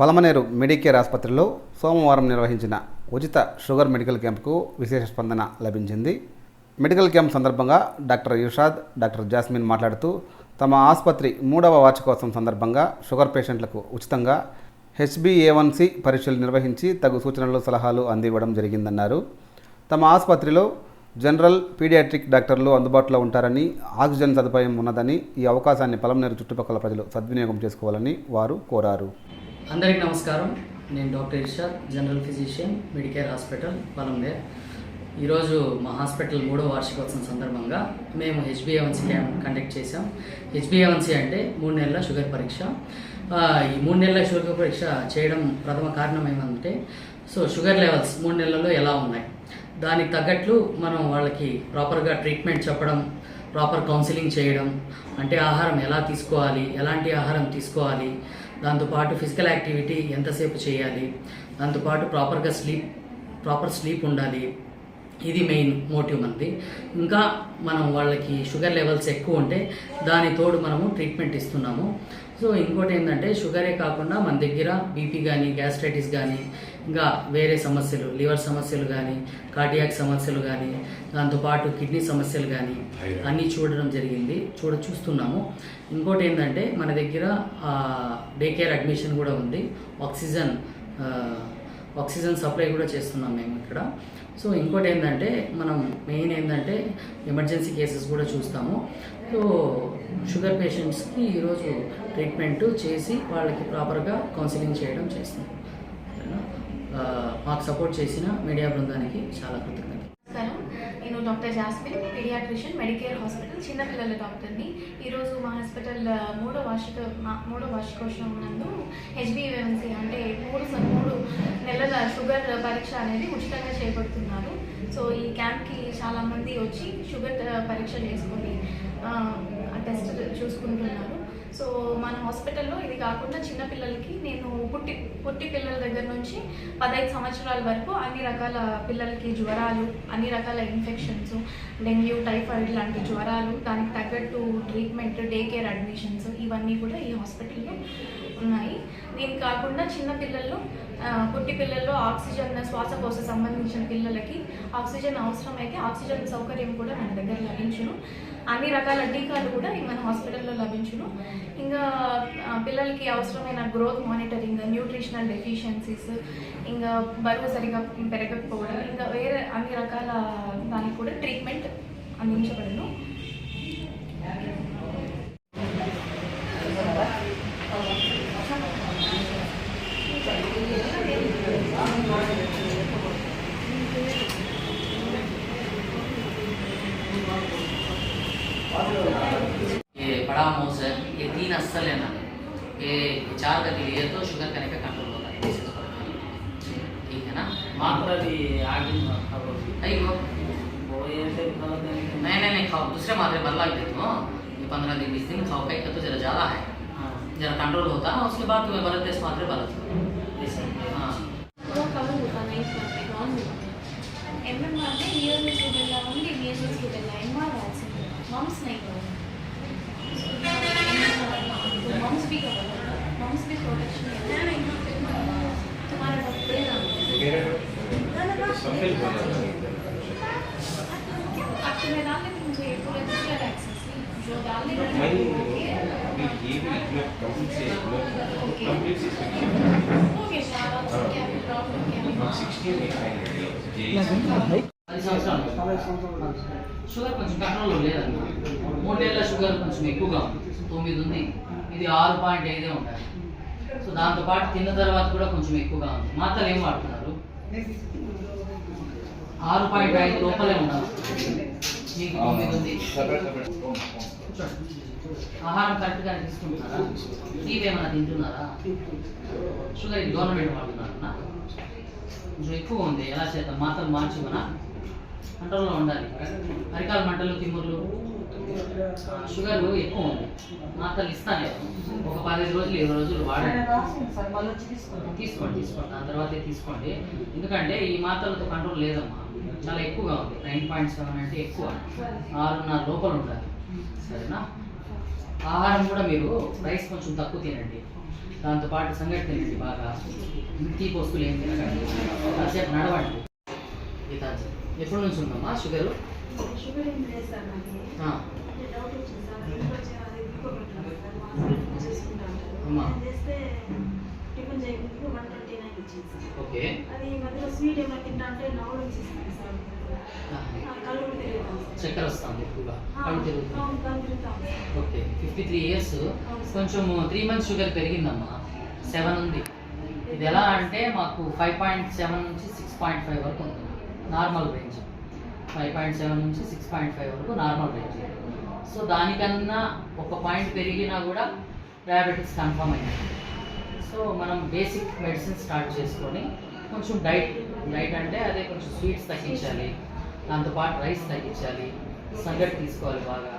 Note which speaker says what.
Speaker 1: Palamaner Medicare ఆసుపత్రిలో సోమవారం నిర్వహించిన ఉచిత షుగర్ మెడికల్ క్యాంప్కు విశేష స్పందన లభించింది. మెడికల్ క్యాంప్ సందర్భంగా డాక్టర్ యుషాద్ డాక్టర్ జాస్మిన్ మాట్లాడుతూ తమ ఆసుపత్రి మూడవ వార్షికోత్సవం సందర్భంగా షుగర్ పేషెంట్లకు ఉచితంగా హెచ్బిఏవన్సి పరీక్షలు నిర్వహించి తగు సూచనలు సలహాలు అందివ్వడం జరిగిందన్నారు. తమ ఆసుపత్రిలో జనరల్ పీడియాట్రిక్ డాక్టర్లు అందుబాటులో ఉంటారని ఆక్సిజన్ సదుపాయం ఉన్నదని ఈ అవకాశాన్ని పలమనేరు చుట్టుపక్కల ప్రజలు సద్వినియోగం చేసుకోవాలని వారు కోరారు.
Speaker 2: అందరికీ నమస్కారం. నేను doctor Irshad general physician Medicare hospital పలంబే ఈరోజు మా హాస్పిటల్ మూడో వార్షికోత్సవం సందర్భంగా మేము హెచ్బిఏవన్సీ క్యాంప్ కండక్ట్ చేసాం హెచ్బిఏవన్సీ అంటే మూడు నెలల షుగర్ పరీక్ష. ఈ మూడు నెలల షుగర్ పరీక్ష చేయడం ప్రథమ కారణం ఏమంటే సో షుగర్ లెవెల్స్ మూడు నెలల్లో ఎలా ఉన్నాయి? దానికి తగ్గట్లు మనం వాళ్ళకి ప్రాపర్గా ట్రీట్మెంట్ చెప్పడం ప్రాపర్ కౌన్సిలింగ్ చేయడం అంటే ఆహారం ఎలా తీసుకోవాలి ఎలాంటి ఆహారం తీసుకోవాలి దాంతోపాటు ఫిజికల్ యాక్టివిటీ ఎంతసేపు చేయాలి దాంతోపాటు ప్రాపర్గా స్లీప్ ప్రాపర్ స్లీప్ ఉండాలి. ఇది మెయిన్ మోటివ్ మనది. ఇంకా మనం వాళ్ళకి షుగర్ లెవెల్స్ ఎక్కువ ఉంటే దాని తోడు మనము ట్రీట్మెంట్ ఇస్తున్నాము. సో ఇంకోటి ఏంటంటే షుగరే కాకుండా మన దగ్గర బీపీ కానీ గ్యాస్ట్రైటిస్ కానీ ఇంకా వేరే సమస్యలు లివర్ సమస్యలు కానీ కార్డియాక్ సమస్యలు కానీ దాంతోపాటు కిడ్నీ సమస్యలు కానీ అన్నీ చూడడం జరిగింది. చూడ చూస్తున్నాము. ఇంకోటి ఏంటంటే మన దగ్గర డే కేర్ అడ్మిషన్ కూడా ఉంది. ఆక్సిజన్ ఆక్సిజన్ సప్లై కూడా చేస్తున్నాం మేము ఇక్కడ. సో ఇంకోటి ఏంటంటే మనం మెయిన్ ఏంటంటే ఎమర్జెన్సీ కేసెస్ కూడా చూస్తాము. సో షుగర్ పేషెంట్స్కి ఈరోజు ట్రీట్మెంట్ చేసి వాళ్ళకి ప్రాపర్గా కౌన్సిలింగ్ చేయడం చేస్తాం మాకు సపోర్ట్ చేసిన మీడియా బృందానికి చాలా కృతజ్ఞత
Speaker 3: నమస్కారం. నేను doctor Jasmine paediatrician Medicare hospital చిన్నపిల్లల డాక్టర్ని. ఈరోజు మా హాస్పిటల్ మూడో వార్షిక మూడో వార్షికోత్సవం నందు హెచ్బిఎంసీ అంటే మూడు మూడు షుగర్ పరీక్ష అనేది ఉచితంగా చేపడుతున్నారు. సో ఈ క్యాంప్కి చాలామంది వచ్చి షుగర్ పరీక్ష చేసుకొని టెస్ట్ చూసుకుంటున్నారు. సో మన హాస్పిటల్లో ఇది కాకుండా చిన్నపిల్లలకి నేను పుట్టి పుట్టి పిల్లల దగ్గర నుంచి పదహైదు సంవత్సరాల వరకు అన్ని రకాల పిల్లలకి జ్వరాలు అన్ని రకాల ఇన్ఫెక్షన్స్ డెంగ్యూ టైఫాయిడ్ లాంటి జ్వరాలు దానికి తగ్గట్టు ట్రీట్మెంట్ డే కేర్ అడ్మిషన్స్ ఇవన్నీ కూడా ఈ హాస్పిటల్లో ఉన్నాయి. దీనికి కాకుండా చిన్న పిల్లల్లో పుట్టి పిల్లల్లో ఆక్సిజన్ శ్వాసకోశ సంబంధించిన పిల్లలకి ఆక్సిజన్ అవసరమైతే ఆక్సిజన్ సౌకర్యం కూడా మన దగ్గర లభించును. అన్ని రకాల టీకాలు కూడా మన హాస్పిటల్లో లభించును. ఇంకా పిల్లలకి అవసరమైన గ్రోత్ మానిటరింగ్ న్యూట్రిషనల్ డెఫిషియన్సీస్ ఇంకా బరువు సరిగా పెరగకపోవడం ఇంకా వేరే అన్ని రకాల దానికి కూడా ట్రీట్మెంట్ అందించబడను.
Speaker 2: तारामोस है ये तीन असल है ना ये चार का लिए तो शुगर करने का कंट्रोल तो होता है। ठीक है ना?
Speaker 4: मात्रा भी
Speaker 2: आगे नहीं वो नहीं नहीं नहीं खाओ। दूसरे मात्रे पर लग देते तो, हो। हाँ। ये पंद्रह दिन बीस दिन खाओ कहीं तो जरा ज़्यादा है। जरा कंट्रोल होता है उसके बाद तुम्हें बदलते हाँ। इस मात्रे बदलते हाँ।
Speaker 3: एम एम आते ईयर में स्कूल लाऊँगी बी एस एस स्कूल लाएँगे वहाँ वैसे मम्स नहीं करूँगी। होता मम्स भी प्रोटेक्शन तुम्हारा डॉक्टर अब तुम्हें डालने की मुझे पूरे दूसरे वैक्सीन जो डालने का है, वो ओके सर आपको क्या प्रॉब्लम क्या है
Speaker 2: పది సంవత్సరాలు షుగర్ కొంచెం కంట్రోల్లో లేదన్న మూడు నెలల షుగర్ కొంచెం ఎక్కువగా ఉంది తొమ్మిది ఉంది ఇది ఆరు పాయింట్ ఐదే ఉండాలి సో దాంతోపాటు తిన్న తర్వాత కూడా కొంచెం ఎక్కువగా ఉంది. మాత్రలు ఏం వాడుతున్నారు? ఆరు పాయింట్ ఐదు లోపలే ఉండాలి. మీకు తొమ్మిది ఉంది. ఆహారం కరెక్ట్గా తీసుకుంటున్నారా? ఇవేమైనా తింటున్నారా? షుగర్ గవర్నమెంట్ వాడుతున్నారా కొంచెం ఎక్కువ ఉంది. ఎలా చేద్దాం? మాత్రం మార్చిమనా కంట్రోల్లో ఉండాలి. అరికాల మంటలు తిమ్ముర్లు? షుగర్ ఎక్కువ ఉంది. మాత్రలు ఇస్తాను నేను. ఒక పదిహేను రోజులు ఇరవై రోజులు వాడండి తీసుకోండి. తీసుకోండి దాని తర్వాతే తీసుకోండి. ఎందుకంటే ఈ మాత్రలతో కంట్రోల్ లేదమ్మా. చాలా ఎక్కువగా ఉంది. నైన్ పాయింట్ సెవెన్ అంటే ఎక్కువ. ఆరున్నర లోపల ఉండాలి. సరేనా? ఆహారం కూడా మీరు రైస్ కొంచెం తక్కువ తినండి. దాంతోపాటు సంగటి తినండి బాగా. తీపి వస్తువులు ఏం తినకండి. కాసేపు నడవండి. గీతాంజలి ఎప్పటి నుంచి ఉందమ్మా షుగరు?
Speaker 4: షుగర్ ఏం డౌట్ సార్
Speaker 2: అమ్మా.
Speaker 4: చేస్తే టిఫిన్ వన్ నైన్
Speaker 2: ఓకే.
Speaker 4: అది ఈ మధ్యలో స్వీట్ ఏమైనా తింటా అంటే నవ్వులు వచ్చేస్తుంది సార్ కళ్ళు తిరుగుతాం
Speaker 2: చక్కెర వస్తుంది ఎక్కువగా. కళ్ళు
Speaker 4: తిరుగుతాం
Speaker 2: ఓకే. ఫిఫ్టీ త్రీ ఇయర్స్ కొంచెం త్రీ మంత్స్ షుగర్ పెరిగిందమ్మా. సెవెన్ ఉంది. ఇది ఎలా అంటే మాకు ఫైవ్ పాయింట్ సెవెన్ నుంచి సిక్స్ పాయింట్ ఫైవ్ వరకు ఉంది normal range five point seven నుంచి సిక్స్ పాయింట్ ఫైవ్ వరకు నార్మల్ రేంజ్ సో దానికన్నా ఒక పాయింట్ పెరిగినా కూడా డయాబెటీస్ కన్ఫర్మ్ అయింది సో మనం బేసిక్ మెడిసిన్ స్టార్ట్ చేసుకొని కొంచెం డైట్ డైట్ అంటే అదే కొంచెం స్వీట్స్ తగ్గించాలి. దాంతోపాటు రైస్ తగ్గించాలి. సంగటి తీసుకోవాలి బాగా.